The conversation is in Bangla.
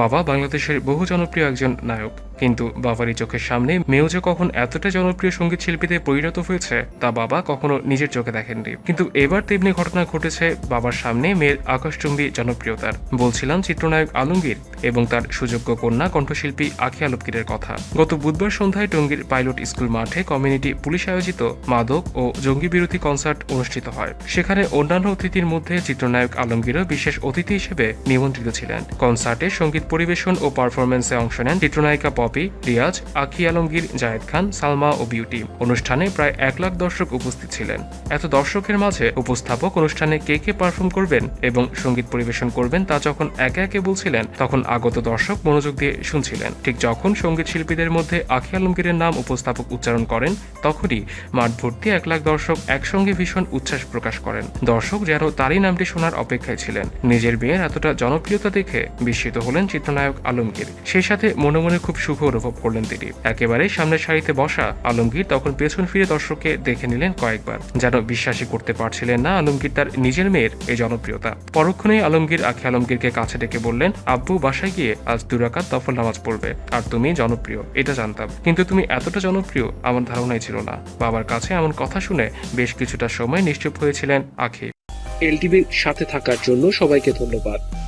বাবা বাংলাদেশের বহু জনপ্রিয় একজন নায়ক। কিন্তু বাবারই চোখের সামনে মেয়েও যে কখন এতটা জনপ্রিয় সংগীত শিল্পীতে পরিণত হয়েছে, তা বাবা কখনো নিজের চোখে দেখেননি। কিন্তু এবার তেমনি ঘটনা ঘটেছে বাবার সামনে মেয়ের আকাশচুম্বী জনপ্রিয়তার। বলছিলাম চিত্রনায়ক আলমগীর এবং তার সুযোগ্য কন্যা কণ্ঠশিল্পী আখি আলমগীরের কথা। গত বুধবার সন্ধ্যায় টঙ্গীর পাইলট স্কুল মাঠে কমিউনিটি পুলিশ আয়োজিত মাদক ও জঙ্গি বিরোধী কনসার্ট অনুষ্ঠিত হয়। সেখানে অন্যান্য অতিথির মধ্যে চিত্রনায়ক আলমগীরও বিশেষ অতিথি হিসেবে নিমন্ত্রিত ছিলেন। কনসার্টে সংগীত পরিবেশন ও পারফরমেন্সে অংশ নেন চিত্রনায়িকা পপি রিয়াজ, আখি আলমগীর, জায়েদ খান, সালমা ও বিউটি। অনুষ্ঠানে প্রায় এক লাখ দর্শক উপস্থিত ছিলেন। এত দর্শকের মাঝে উপস্থাপক অনুষ্ঠানে কে কে পারফর্ম করবেন এবং সংগীত পরিবেশন করবেন তা যখন একে একে বলছিলেন, তখন আগত দর্শক মনোযোগ দিয়ে শুনছিলেন। ঠিক যখন সংগীত শিল্পীদের মধ্যে আখি আলমগীরের নাম উপস্থাপক উচ্চারণ করেন, তখনই মাঠ ভর্তি এক লাখ দর্শক একসঙ্গে ভীষণ উচ্ছ্বাস প্রকাশ করেন। দর্শক যেন তারই নামটি শোনার অপেক্ষায় ছিলেন। নিজের বিয়ের এতটা জনপ্রিয়তা দেখে বিস্মিত হলেন চিত্রনায়ক আলমগীর। সেই সাথে মনে মনে খুব সুখ অনুভব করলেন তিনি। একেবারে সামনের সারিতে বসা আলমগীর তখন পেছন ফিরে দর্শককে দেখে নিলেন কয়েকবার। যেন বিশ্বাসই করতে পারছিলেন না আলমগীর তার নিজের মেয়ের এই জনপ্রিয়তা। পরক্ষণেই আলমগীর আখি আলমগীরকে কাছে ডেকে বললেন, আব্বু, বাসায় গিয়ে আজ দুরাকাত তফল নামাজ পড়বে, আর তুমি জনপ্রিয়, এটা জানতাম। কিন্তু তুমি এতটা জনপ্রিয়, আমার ধারণাই ছিল না। বাবার কাছে এমন কথা শুনে বেশ কিছুটা সময় নিশ্চুপ হয়েছিলেন আখি। এলটিভির সাথে থাকার জন্য সবাইকে ধন্যবাদ।